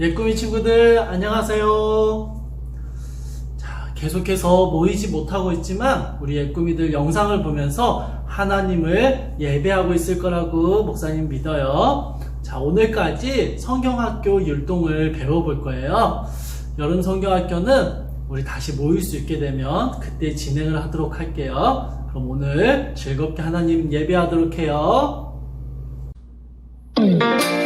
예꿈이 친구들 안녕하세요. 자, 계속해서 모이지 못하고 있지만 우리 예꿈이들 영상을 보면서 하나님을 예배하고 있을 거라고 목사님 믿어요. 자, 오늘까지 성경학교 율동을 배워볼 거예요. 여름 성경학교는 우리 다시 모일 수 있게 되면 그때 진행을 하도록 할게요. 그럼 오늘 즐겁게 하나님 예배하도록 해요. 예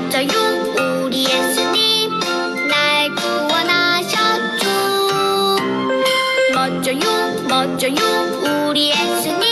멋져요. 우리 예수님 날 구원하셨죠. 멋져요 멋져요. 우리 예수님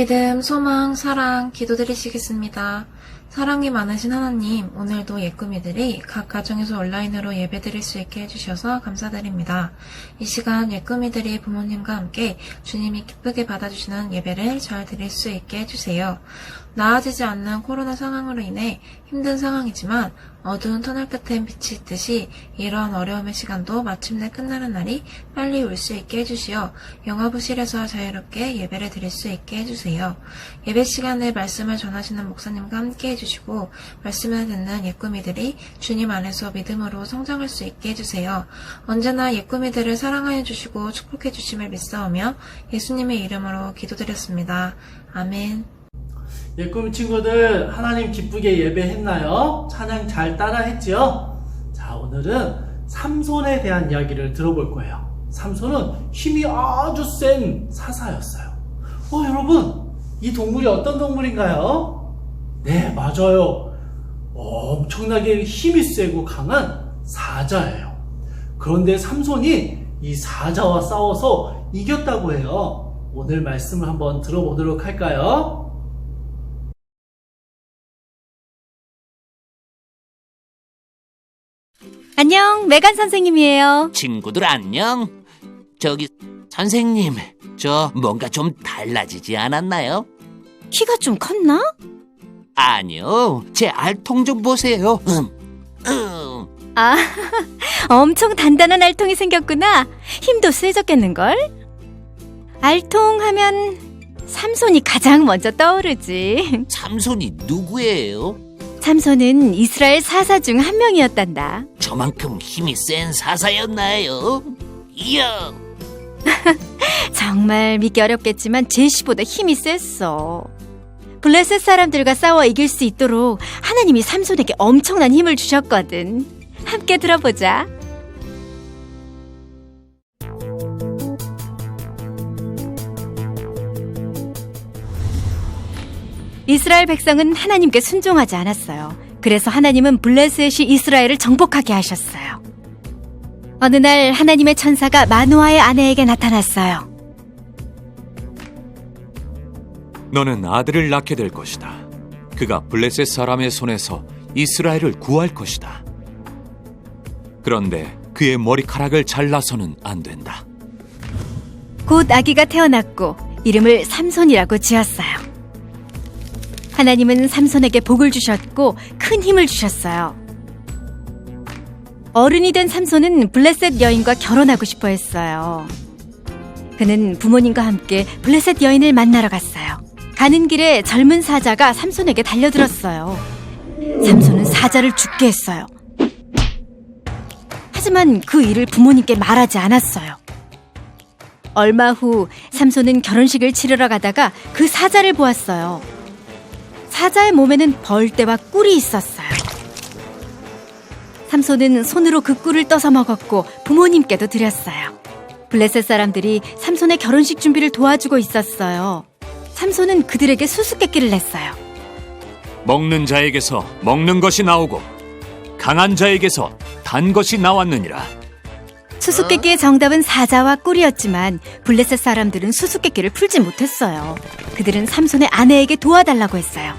믿음, 소망, 사랑 기도드리시겠습니다. 사랑이 많으신 하나님, 오늘도 예꾸미들이 각 가정에서 온라인으로 예배드릴 수 있게 해주셔서 감사드립니다. 이 시간 예꾸미들이 부모님과 함께 주님이 기쁘게 받아주시는 예배를 잘 드릴 수 있게 해주세요. 나아지지 않는 코로나 상황으로 인해 힘든 상황이지만 어두운 터널 끝엔 빛이 있듯이 이러한 어려움의 시간도 마침내 끝나는 날이 빨리 올 수 있게 해주시어 영화부실에서 자유롭게 예배를 드릴 수 있게 해주세요. 예배 시간에 말씀을 전하시는 목사님과 함께 해주시고 말씀을 듣는 예꾸미들이 주님 안에서 믿음으로 성장할 수 있게 해주세요. 언제나 예꾸미들을 사랑하여 주시고 축복해 주심을 믿사오며 예수님의 이름으로 기도드렸습니다. 아멘. 예꿈 친구들 하나님 기쁘게 예배했나요? 찬양 잘 따라했지요? 자 오늘은 삼손에 대한 이야기를 들어볼 거예요. 삼손은 힘이 아주 센 사사였어요. 어 여러분 이 동물이 어떤 동물인가요? 네 맞아요. 엄청나게 힘이 세고 강한 사자예요. 그런데 삼손이 이 사자와 싸워서 이겼다고 해요. 오늘 말씀을 한번 들어보도록 할까요? 안녕, 메간 선생님이에요. 친구들 안녕. 저기 선생님, 저 뭔가 좀 달라지지 않았나요? 키가 좀 컸나? 아니요, 제 알통 좀 보세요. 음, 음. 아, 엄청 단단한 알통이 생겼구나. 힘도 세졌겠는걸? 알통 하면 삼손이 가장 먼저 떠오르지. 삼손이 누구예요? 삼손은 이스라엘 사사 중 한 명이었단다. 저만큼 힘이 센 사사였나요? 이야! 정말 믿기 어렵겠지만 제시보다 힘이 셌어. 블레셋 사람들과 싸워 이길 수 있도록 하나님이 삼손에게 엄청난 힘을 주셨거든. 함께 들어보자. 이스라엘 백성은 하나님께 순종하지 않았어요. 그래서 하나님은 블레셋이 이스라엘을 정복하게 하셨어요. 어느 날 하나님의 천사가 마누아의 아내에게 나타났어요. 너는 아들을 낳게 될 것이다. 그가 블레셋 사람의 손에서 이스라엘을 구할 것이다. 그런데 그의 머리카락을 잘라서는 안 된다. 곧 아기가 태어났고 이름을 삼손이라고 지었어요. 하나님은 삼손에게 복을 주셨고 큰 힘을 주셨어요. 어른이 된 삼손은 블레셋 여인과 결혼하고 싶어 했어요. 그는 부모님과 함께 블레셋 여인을 만나러 갔어요. 가는 길에 젊은 사자가 삼손에게 달려들었어요. 삼손은 사자를 죽게 했어요. 하지만 그 일을 부모님께 말하지 않았어요. 얼마 후 삼손은 결혼식을 치르러 가다가 그 사자를 보았어요. 사자의 몸에는 벌떼와 꿀이 있었어요. 삼손은 손으로 그 꿀을 떠서 먹었고 부모님께도 드렸어요. 블레셋 사람들이 삼손의 결혼식 준비를 도와주고 있었어요. 삼손은 그들에게 수수께끼를 냈어요. 먹는 자에게서 먹는 것이 나오고 강한 자에게서 단 것이 나왔느니라. 수수께끼의 정답은 사자와 꿀이었지만 블레셋 사람들은 수수께끼를 풀지 못했어요. 그들은 삼손의 아내에게 도와달라고 했어요.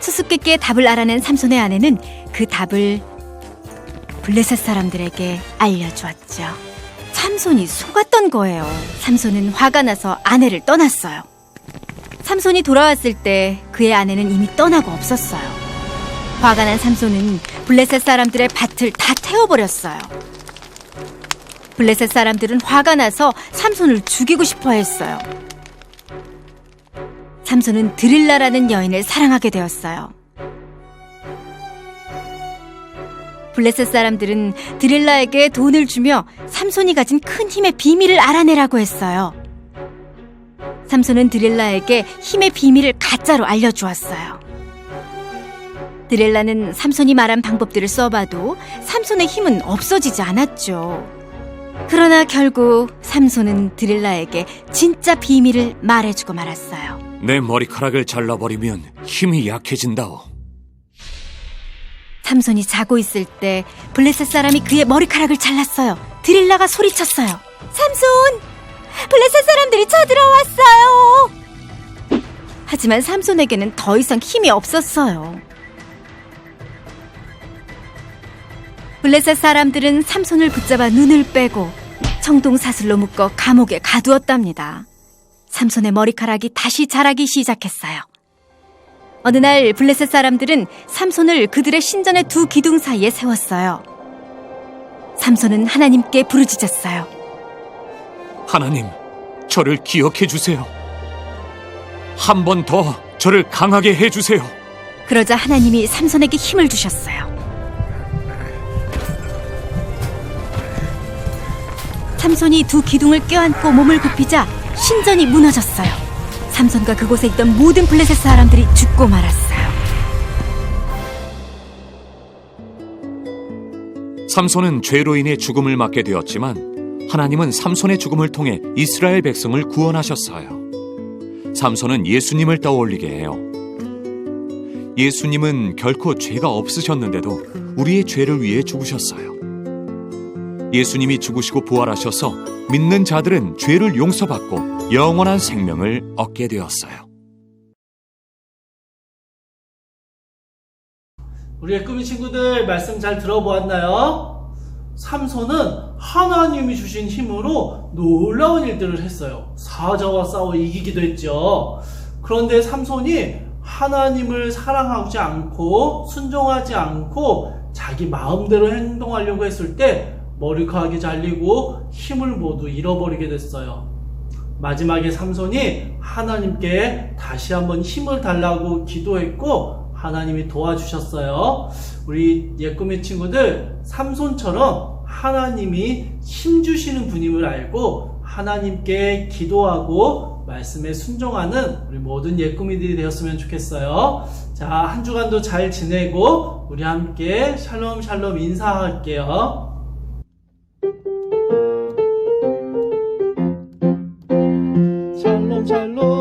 수수께끼의 답을 알아낸 삼손의 아내는 그 답을 블레셋 사람들에게 알려주었죠. 삼손이 속았던 거예요. 삼손은 화가 나서 아내를 떠났어요. 삼손이 돌아왔을 때 그의 아내는 이미 떠나고 없었어요. 화가 난 삼손은 블레셋 사람들의 밭을 다 태워버렸어요. 블레셋 사람들은 화가 나서 삼손을 죽이고 싶어 했어요. 삼손은 드릴라라는 여인을 사랑하게 되었어요. 블레셋 사람들은 드릴라에게 돈을 주며 삼손이 가진 큰 힘의 비밀을 알아내라고 했어요. 삼손은 드릴라에게 힘의 비밀을 가짜로 알려주었어요. 드릴라는 삼손이 말한 방법들을 써봐도 삼손의 힘은 없어지지 않았죠. 그러나 결국 삼손은 드릴라에게 진짜 비밀을 말해주고 말았어요. 내 머리카락을 잘라버리면 힘이 약해진다오. 삼손이 자고 있을 때 블레셋 사람이 그의 머리카락을 잘랐어요. 드릴라가 소리쳤어요. 삼손! 블레셋 사람들이 쳐들어왔어요! 하지만 삼손에게는 더 이상 힘이 없었어요. 블레셋 사람들은 삼손을 붙잡아 눈을 빼고 청동 사슬로 묶어 감옥에 가두었답니다. 삼손의 머리카락이 다시 자라기 시작했어요. 어느 날 블레셋 사람들은 삼손을 그들의 신전의 두 기둥 사이에 세웠어요. 삼손은 하나님께 부르짖었어요. 하나님, 저를 기억해 주세요. 한 번 더 저를 강하게 해 주세요. 그러자 하나님이 삼손에게 힘을 주셨어요. 삼손이 두 기둥을 껴안고 몸을 굽히자 신전이 무너졌어요. 삼손과 그곳에 있던 모든 블레셋 사람들이 죽고 말았어요. 삼손은 죄로 인해 죽음을 맞게 되었지만 하나님은 삼손의 죽음을 통해 이스라엘 백성을 구원하셨어요. 삼손은 예수님을 떠올리게 해요. 예수님은 결코 죄가 없으셨는데도 우리의 죄를 위해 죽으셨어요. 예수님이 죽으시고 부활하셔서 믿는 자들은 죄를 용서받고 영원한 생명을 얻게 되었어요. 우리의 꿈이 친구들 말씀 잘 들어보았나요? 삼손은 하나님이 주신 힘으로 놀라운 일들을 했어요. 사자와 싸워 이기기도 했죠. 그런데 삼손이 하나님을 사랑하지 않고 순종하지 않고 자기 마음대로 행동하려고 했을 때 머리카락이 잘리고 힘을 모두 잃어버리게 됐어요. 마지막에 삼손이 하나님께 다시 한번 힘을 달라고 기도했고 하나님이 도와주셨어요. 우리 예꿈의 친구들 삼손처럼 하나님이 힘 주시는 분임을 알고 하나님께 기도하고 말씀에 순종하는 우리 모든 예꿈이들이 되었으면 좋겠어요. 자, 한 주간도 잘 지내고 우리 함께 샬롬 샬롬 인사할게요. 샬롬 샬롬